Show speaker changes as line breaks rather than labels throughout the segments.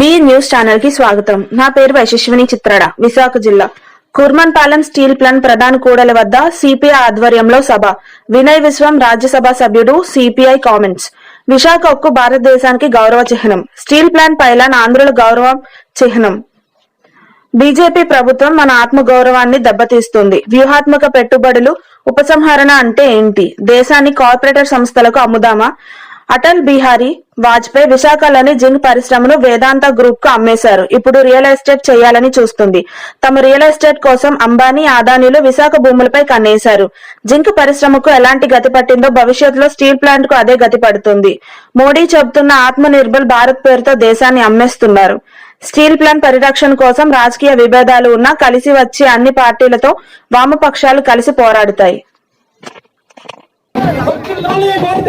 B news ఛానల్కి స్వాగతం. నా పేరు యశస్విని చిత్రడ విశాఖ జిల్లా. కుర్మన్పాలెం స్టీల్ ప్లాంట్ ప్రధాన కూడలి వద్ద సిపిఐ ఆధ్వర్యంలో సభ. వినయ్ విశ్వం రాజ్యసభ సభ్యుడు సిపిఐ కామెంట్స్. విశాఖ ఉక్కు భారతదేశానికి గౌరవ చిహ్నం. స్టీల్ ప్లాంట్ పైలాన్ ఆంధ్రుల గౌరవ చిహ్నం. బీజేపీ ప్రభుత్వం మన ఆత్మ గౌరవాన్ని దెబ్బతీస్తుంది. వ్యూహాత్మక పెట్టుబడులు ఉపసంహరణ అంటే ఏంటి? దేశాన్ని కార్పొరేటర్ సంస్థలకు అమ్ముదామా? అటల్ బిహారీ వాజ్పేయి విశాఖలోని జింక్ పరిశ్రమను వేదాంత గ్రూప్కు అమ్మేశారు. ఇప్పుడు రియల్ ఎస్టేట్ చేయాలని చూస్తుంది. తమ రియల్ ఎస్టేట్ కోసం అంబానీ ఆదానీలు విశాఖ భూములపై కన్నేశారు. జింక్ పరిశ్రమకు ఎలాంటి గతి పట్టిందో భవిష్యత్తులో స్టీల్ ప్లాంట్కు అదే గతి పడుతుంది. మోడీ చెబుతున్న ఆత్మ నిర్భర్ భారత్ పేరుతో దేశాన్ని అమ్మేస్తున్నారు. స్టీల్ ప్లాంట్ పరిరక్షణ కోసం రాజకీయ విభేదాలు ఉన్నా కలిసి వచ్చే అన్ని పార్టీలతో వామపక్షాలు కలిసి పోరాడుతాయి.
వర్ధిల్లాలి భారత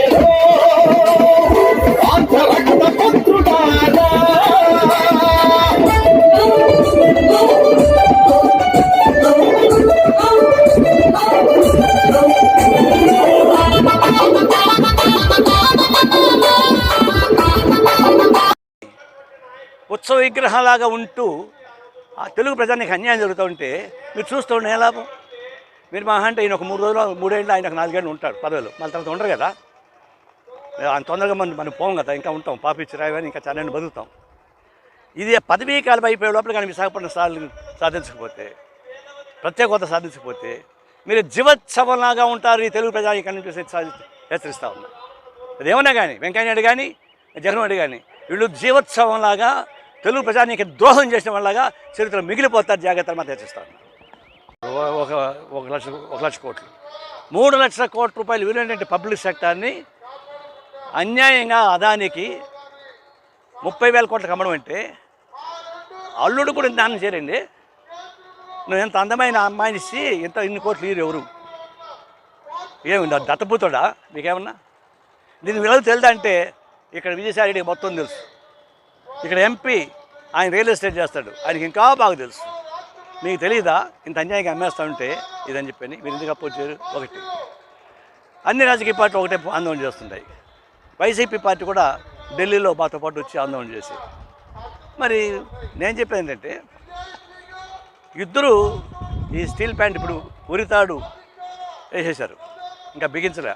ఉత్సవ విగ్రహంలాగా ఉంటూ ఆ తెలుగు ప్రజానికి అన్యాయం జరుగుతూ ఉంటే మీరు చూస్తూ ఉండే లాభం? మీరు మా అంటే ఈయన ఒక మూడు రోజులు మూడేళ్ళు ఆయన ఒక నాలుగేళ్ళు ఉంటాడు పదవులు. మళ్ళీ తర్వాత ఉండరు కదా? అంత తొందరగా మనం మనం పోం కదా ఇంకా ఉంటాం. పాపించి రాయని ఇంకా చాలా బతుకుతాం. ఇది పదవీ కాలం అయిపోయే లోపల కానీ విశాఖపట్నం సాధి సాధించకపోతే ప్రత్యేక హోదా సాధించకపోతే మీరు జీవోత్సవంలాగా ఉంటారు ఈ తెలుగు ప్రజానికి కనిపిస్తే హెచ్చరిస్తూ ఉన్నా. అదేమన్నా కానీ వెంకయ్యనాయుడు కానీ జగన్మోహన్ రెడ్డి కానీ వీళ్ళు జీవోత్సవంలాగా తెలుగు ప్రజానికి ద్రోహం చేసిన వాళ్ళగా చరిత్ర మిగిలిపోతారు జాగ్రత్తలు మాత్రం తెచ్చిస్తాను ఒక ఒక లక్ష ఒక లక్ష కోట్లు. మూడు లక్షల కోట్ల రూపాయలు విలువైనటువంటి పబ్లిక్ సెక్టార్ని అన్యాయంగా అదానికి ముప్పై వేల కోట్లకు అమ్మడం అంటే అల్లుడు కూడా దాన్ని చేరండి నువ్వు ఎంత అందమైన అమ్మాయిని ఇచ్చి ఇంత ఇన్ని కోట్లు ఇరు ఎవరు? ఏమి దత్తపుతుడా మీకేమన్నా దీని విలువ తెలుదా అంటే ఇక్కడ విజయసాయి రెడ్డికి మొత్తం తెలుసు. ఇక్కడ ఎంపీ ఆయన రియల్ ఎస్టేట్ చేస్తాడు. ఆయనకి ఇంకా బాగా తెలుసు. మీకు తెలియదా ఇంత అన్యాయంగా అమ్మేస్తా ఉంటే ఇదని చెప్పని మీరు ఎందుకు అపోజ్ చేయరు? ఒకటి. అన్ని రాజకీయ పార్టీలు ఒకటే ఆందోళన చేస్తుంటాయి. వైసీపీ పార్టీ కూడా ఢిల్లీలో మాతో పాటు వచ్చి ఆందోళన చేసి. మరి నేను చెప్పేది ఏంటంటే ఇద్దరు ఈ స్టీల్ ప్యాంట్ ఇప్పుడు ఉరితాడు వేసేశారు. ఇంకా బిగించలే.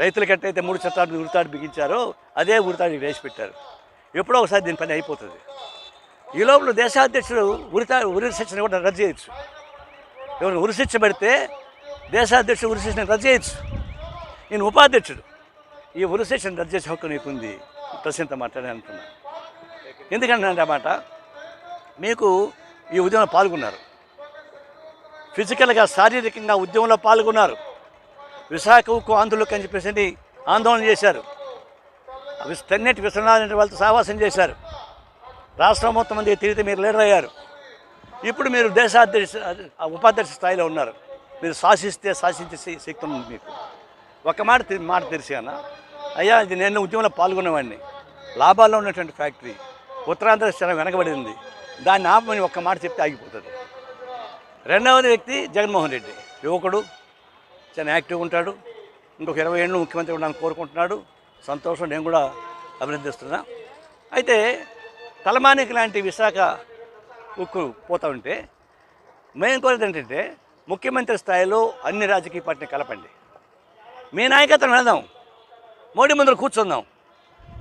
రైతులకట్టయితే మూడు చట్టాలు ఉరితాడు బిగించారో అదే ఉరితాడు వేసి పెట్టారు. ఎప్పుడో ఒకసారి దీని పని అయిపోతుంది. ఈ లోపల దేశాధ్యక్షుడు ఉరిత ఉరి శిక్షణ కూడా రద్దు చేయొచ్చు. ఎవరు ఉరి శిక్ష పెడితే దేశాధ్యక్షుడు ఉరి శిక్షణ రద్దు చేయొచ్చు. నేను ఉపాధ్యక్షుడు. ఈ ఉరి శిక్షణ రద్దు చేసే హక్కు నీకుంది. ప్రశాంత మాట్లాడే అంటున్నా ఎందుకంటే అన్నమాట మీకు ఈ ఉద్యమంలో పాల్గొన్నారు. ఫిజికల్గా శారీరకంగా ఉద్యమంలో పాల్గొన్నారు. విశాఖ ఉక్కు ఆంధ్రులకు అని చెప్పేసి ఆందోళన చేశారు. విస్తన్నటి విశ్వనాథ్ వాళ్ళతో సావాసం చేశారు. రాష్ట్రం మొత్తం మంది తిరిగితే మీరు లీడర్ అయ్యారు. ఇప్పుడు మీరు దేశాధ్యక్ష ఉపాధ్యక్ష స్థాయిలో ఉన్నారు. మీరు శాసిస్తే శాసించే శక్తి ఉంది మీకు. ఒక మాట మాట తెలిసి అన్న అయ్యా ఇది నేను ఉద్యమంలో పాల్గొనేవాడిని. లాభాల్లో ఉన్నటువంటి ఫ్యాక్టరీ ఉత్తరాంధ్ర చాలా వెనకబడింది. దాన్ని ఆపమని ఒక్క మాట చెప్తే ఆగిపోతుంది. రెండవది వ్యక్తి జగన్మోహన్ రెడ్డి. యువకుడు చాలా యాక్టివ్గా ఉంటాడు. ఇంకొక ఇరవై ఏళ్ళు ముఖ్యమంత్రి ఉండాలని కోరుకుంటున్నాడు. సంతోషం నేను కూడా అభినందిస్తున్నా. అయితే తలమానిక లాంటి విశాఖ ఉక్కు పోతూ ఉంటే మేము కోరేది ఏంటంటే ముఖ్యమంత్రి స్థాయిలో అన్ని రాజకీయ పార్టీని కలపండి. మీ నాయకత్వం వెళదాం మోడీ ముందర కూర్చుందాం.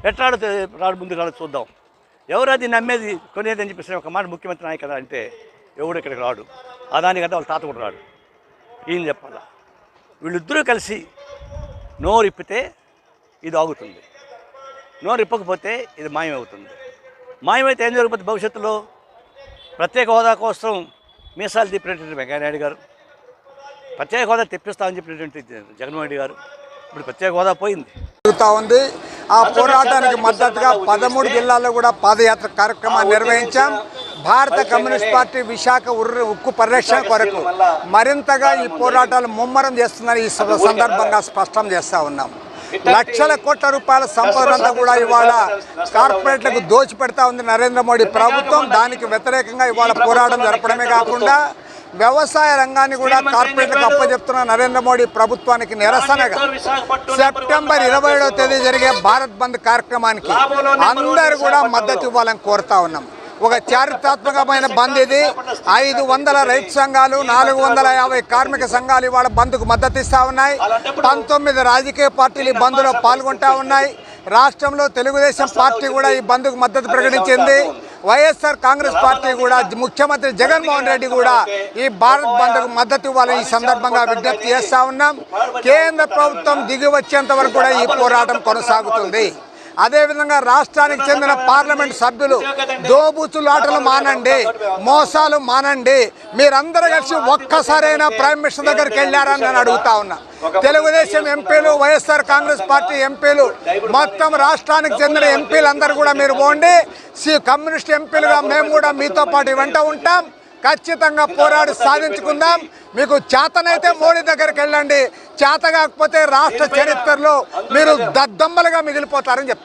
ఎట్లాడు రాడు ముందు రాడు చూద్దాం. ఎవరు అది నమ్మేది కొనేది అని చెప్పేసి ఒక మాట ముఖ్యమంత్రి నాయకుడు అంటే ఎవడు ఇక్కడికి రాడు. అదాని కదా వాళ్ళ తాత కూడా రాడు. ఈయన చెప్పాలా? వీళ్ళిద్దరూ కలిసి నోరు ఇప్పితే ఇది ఆగుతుంది. నోరు ఇప్పకపోతే ఇది మాయమవుతుంది. మాయమైతే ఏం జరుగుతుంది భవిష్యత్తులో ప్రత్యేక హోదా కోసం మీసాలు తిప్పినటువంటి వెంకయ్యనాయుడు గారు ప్రత్యేక హోదా తెప్పిస్తామని చెప్పినటువంటి జగన్మోహన్ రెడ్డి గారు ఇప్పుడు ప్రత్యేక హోదా పోయింది.
జరుగుతూ ఉంది. ఆ పోరాటానికి మద్దతుగా పదమూడు జిల్లాల్లో కూడా పాదయాత్ర కార్యక్రమాన్ని నిర్వహించాం. భారత కమ్యూనిస్ట్ పార్టీ విశాఖ ఉర్రు ఉక్కు పరిరక్షణ కొరకు మరింతగా ఈ పోరాటాలు ముమ్మరం చేస్తుందని ఈ స- సందర్భంగా స్పష్టం చేస్తూ ఉన్నాం. లక్షల కోట్ల రూపాయల సంపదనంతా కూడా ఇవాళ కార్పొరేట్లకు దోచిపెడతా ఉంది నరేంద్ర మోడీ ప్రభుత్వం. దానికి వ్యతిరేకంగా ఇవాళ పోరాటం జరపడమే కాకుండా వ్యవసాయ రంగాన్ని కూడా కార్పొరేట్లకు అప్పచెప్తున్న నరేంద్ర మోడీ ప్రభుత్వానికి నిరసనగా సెప్టెంబర్ ఇరవై ఏడవ తేదీ జరిగే భారత్ బంద్ కార్యక్రమానికి అందరూ కూడా మద్దతు ఇవ్వాలని కోరుతా ఉన్నాం. ఒక చారిత్రాత్మకమైన బంద్ ఇది. ఐదు వందల రైతు సంఘాలు నాలుగు వందల యాభై కార్మిక సంఘాలు ఇవాళ బంద్కు మద్దతు ఇస్తూ ఉన్నాయి. పంతొమ్మిది రాజకీయ పార్టీలు ఈ బంద్లో పాల్గొంటా ఉన్నాయి. రాష్ట్రంలో తెలుగుదేశం పార్టీ కూడా ఈ బంద్కు మద్దతు ప్రకటించింది. వైఎస్ఆర్ కాంగ్రెస్ పార్టీ కూడా ముఖ్యమంత్రి జగన్మోహన్ రెడ్డి కూడా ఈ భారత్ బంద్కు మద్దతు ఇవ్వాలని ఈ సందర్భంగా విజ్ఞప్తి చేస్తా ఉన్నాం. కేంద్ర ప్రభుత్వం దిగి వచ్చేంత వరకు కూడా ఈ పోరాటం కొనసాగుతుంది. అదేవిధంగా రాష్ట్రానికి చెందిన పార్లమెంట్ సభ్యులు దోబుచులాటలు మానండి మోసాలు మానండి. మీరందరూ కలిసి ఒక్కసారైనా ప్రైమ్ మినిస్టర్ దగ్గరికి వెళ్ళారని నేను అడుగుతా ఉన్నా. తెలుగుదేశం ఎంపీలు వైఎస్ఆర్ కాంగ్రెస్ పార్టీ ఎంపీలు మొత్తం రాష్ట్రానికి చెందిన ఎంపీలందరూ కూడా మీరు పోండి. సి కమ్యూనిస్ట్ ఎంపీలుగా మేము కూడా మీతో పాటు వెంట ఉంటాం. ఖచ్చితంగా పోరాడి సాధించుకుందాం. మీకు చేతనైతే మోడీ దగ్గరికి వెళ్ళండి. చేత కాకపోతే రాష్ట్ర చరిత్రలో మీరు దద్దమ్మలుగా మిగిలిపోతారని చెప్తా